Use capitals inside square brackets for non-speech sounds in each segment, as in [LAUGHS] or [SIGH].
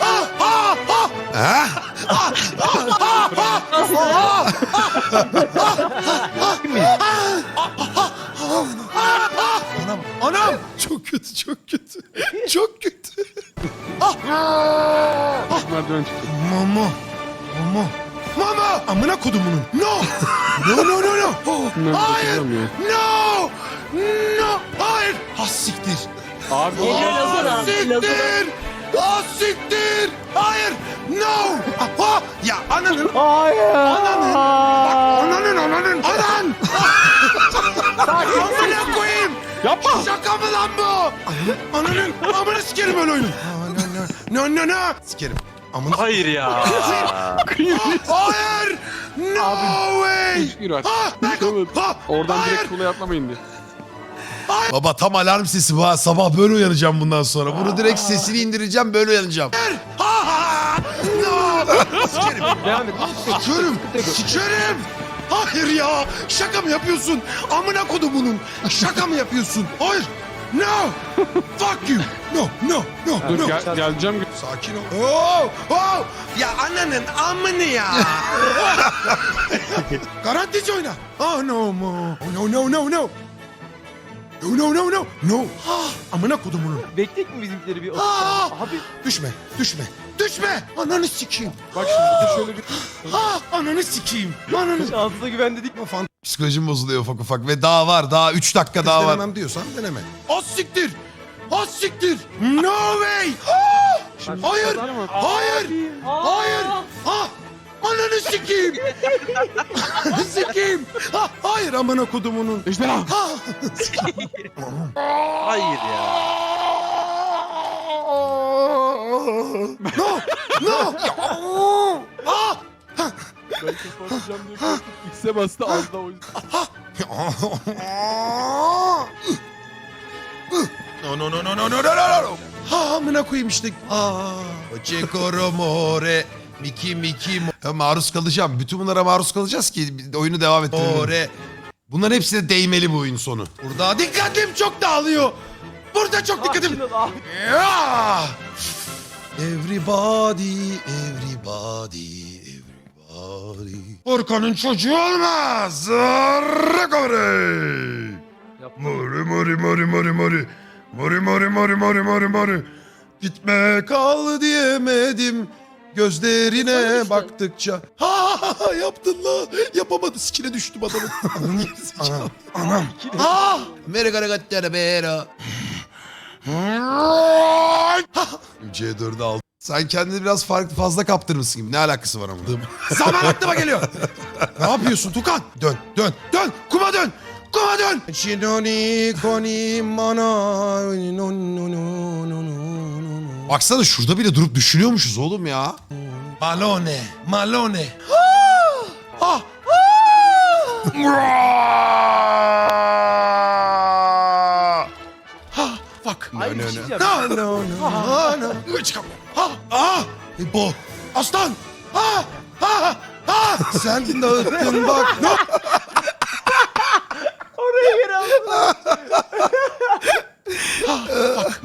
Ah, ah, ah. Ha? Anam, anam. Çok kötü, çok kötü. Çok kötü. Merdiven çıktı. Mama. Mama. Mama. Amına kodumunun. No. No no no no. Oh, Bunlar Hayır. hatırlamıyor. No. No. Hayır. Ha siktir. Abi Geliyor siktir. Siktir. Hayır. No. Ha. Ya ananın. Hayır. Ananın. Bak ananın ananın. Anan. Amına koyayım. yapma. Şaka mı lan bu? Ananın. Amına sikerim öyle oyunu. No no no no. Sikerim. Amına. Hayır ya. Hayır. No way. Aç. Ha. Oradan direkt kula atlamayın diye. Baba tam alarm sesi bu ha. Sabah böyle uyanacağım bundan sonra. Bunu direkt sesini indireceğim böyle uyanacağım. Sikerim. Sikerim. Sikerim. Hayır ya. Şaka mı yapıyorsun? Amına kodumunun. Şaka mı yapıyorsun? Hayır. No. Fuck you. No, no, no, dur no. gel, geleceğim. Sakin ol. Oh, oh. Ya ananın amını ya. [LAUGHS] Garantici oyna. Oh no no no no no. No no no no. No. Ah, amına kodumunun. Bekleyek mi bizimkileri bir Aa! Abi Düşme, düşme, düşme. Ananı sikeyim. Bak şimdi şöyle bir... Ah, ananı sikeyim. Ananı [LAUGHS] şansına güven dedik mi? Psikolojim bozuluyor ufak ufak ve daha var. Daha 3 dakika daha var. Denemem diyorsan deneme. Az siktir. Az siktir. No way. Ah! Hayır. Hayır. Hayır. Ananı sikeyim. [LAUGHS] Sikeyim. Ha, hayır amına kodumunun. Ejderha. Ha! [LAUGHS] Hayır ya. No! No! Ah! Ben kapatacağım diye korkup X'e bastı az da o yüzden. No no no no no no no no no. Ha amına koyayım işte. Aa. Cekoro more. Miki miki mo- Ya maruz kalacağım. Bütün bunlara maruz kalacağız ki oyunu devam ettirelim. More. Bunların hepsine değmeli bu oyun sonu. Burada dikkatim çok dağılıyor. Burada çok dikkatim. Yeah! Everybody, everybody, everybody. Orkan'ın çocuğu olmaz. Yapma. Mori mori mori mori mori. Mori mori mori mori mori mori. Gitme kal diyemedim. Gözlerine baktıkça. Ha, ha, ha yaptın la. Yapamadı sikine düştüm adamın. Anam. [LAUGHS] Anam. Ah. Merhaba gattara bera. C4'ü aldım. Sen kendini biraz farklı fazla kaptırmışsın gibi. Ne alakası var ama? Zaman aklıma geliyor. [LAUGHS] ne yapıyorsun Tukan? Dön, dön, dön. Kuma dön. Kuma dön. Çinoni koni mana. Baksana şurada bile durup düşünüyormuşuz oğlum ya. Malone, Malone. Ah, ah. Ha, fuck. Hayır, bir şey diyeceğim. No, no, no, no, no. Çıkam. Ha, ah, bu. Aslan. Ha, ha, ha. Sen dağıttın bak. No. [LAUGHS] Oraya geri aldım.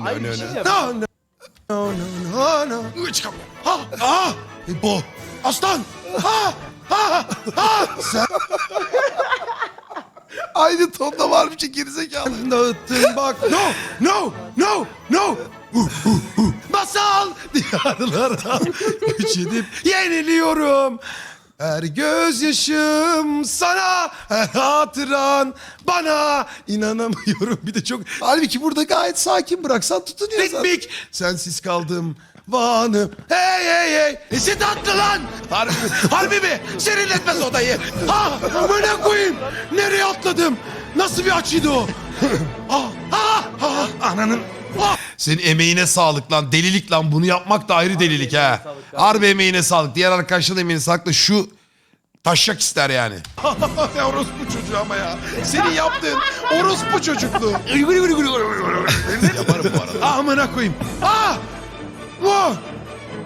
Hayır bir şey diyeceğim. No, no, no, no, no, no. Çıkam. Ha, ah, bu. Aslan. Ha, ha, ha. Sen... [LAUGHS] Aynı tonda var bir şey gerizekalı. Dağıttın bak. No, no, no, no. Masal diyarlara [LAUGHS] güç edip yeniliyorum. Her gözyaşım sana, her hatıran bana inanamıyorum. Bir de çok... Halbuki burada gayet sakin bıraksan tutunuyor zaten. Bik sensiz kaldım vanım. Hey hey hey. Nesi tatlı lan? Harbi, harbi mi? Serinletmez odayı. Ha, amına koyayım. Nereye atladım? Nasıl bir açıydı o? [LAUGHS] ah, ah, ah, ananın. Ah. Senin emeğine sağlık lan. Delilik lan. Bunu yapmak da ayrı delilik ha. sağlık. Harbi emeğine sağlık. Diğer arkadaşların emeğine sağlık da şu taşak ister yani. ya [LAUGHS] orospu çocuğu ama ya. Senin yaptığın orospu çocukluğu. Yaparım bu arada. Amına koyayım. Ah! Wow!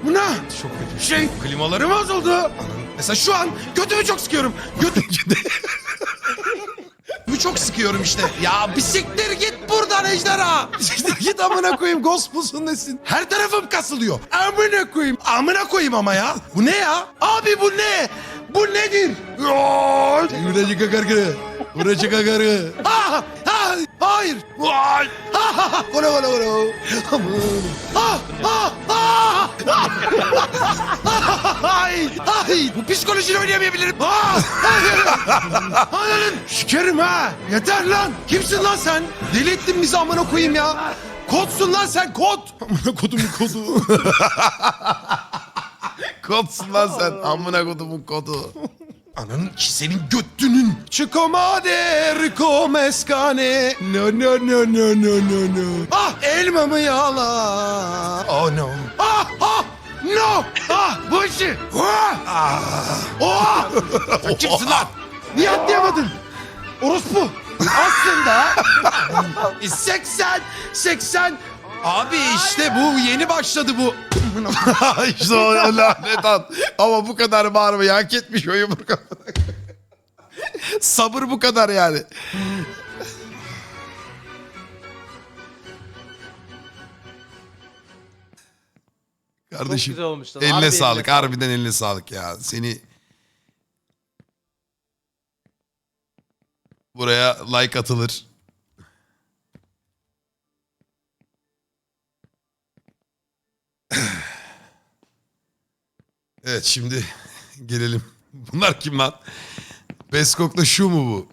Bu ne? Çok kötü. Şey, klimaları bozuldu. Mesela şu an götümü çok sıkıyorum. Götüm... [LAUGHS] çok sıkıyorum işte. Ya bir siktir git buradan ejderha. [LAUGHS] Siktir git amına koyayım ghost musun nesin? Her tarafım kasılıyor. Amına koyayım. Amına koyayım ama ya. Bu ne ya? Abi bu ne? Bu nedir? Buracı kakargı. Buracı kakargı. Ah! Hayır. Vay! Ah! ah, ah. Ola ola ola. Aman. Ah! Ah! Ah! Ay! Ay! Bu psikolojini oynayamayabilirim. Ah! Ananın şikerim ha. Yeter lan. Kimsin lan sen? Deli ettin bizi amına koyayım ya. Kodsun lan sen kod. Amına kodumun kodu. [LAUGHS] Kodsun lan sen. Amına kodumun kodu. Ananın ki senin göttünün. Çıkomade rico meskane. No no no no no no no. Ah elmamı yala. Oh no. Ah ah no. Ah bu işi. Ah. Ah. Oh. [LAUGHS] Sen kimsin lan? Niye atlayamadın? Orospu. Aslında [LAUGHS] 80 80 Abi işte bu yeni başladı bu. [LAUGHS] işte o lanet at. Ama bu kadar bağırmayı hak etmiş o yumruk. [LAUGHS] Sabır bu kadar yani. Kardeşim güzel olmuş lan. eline Harbi sağlık. Harbiden eline sağlık ya. Seni buraya like atılır. Evet şimdi [LAUGHS] gelelim. Bunlar kim lan? Beskok'la şu mu bu?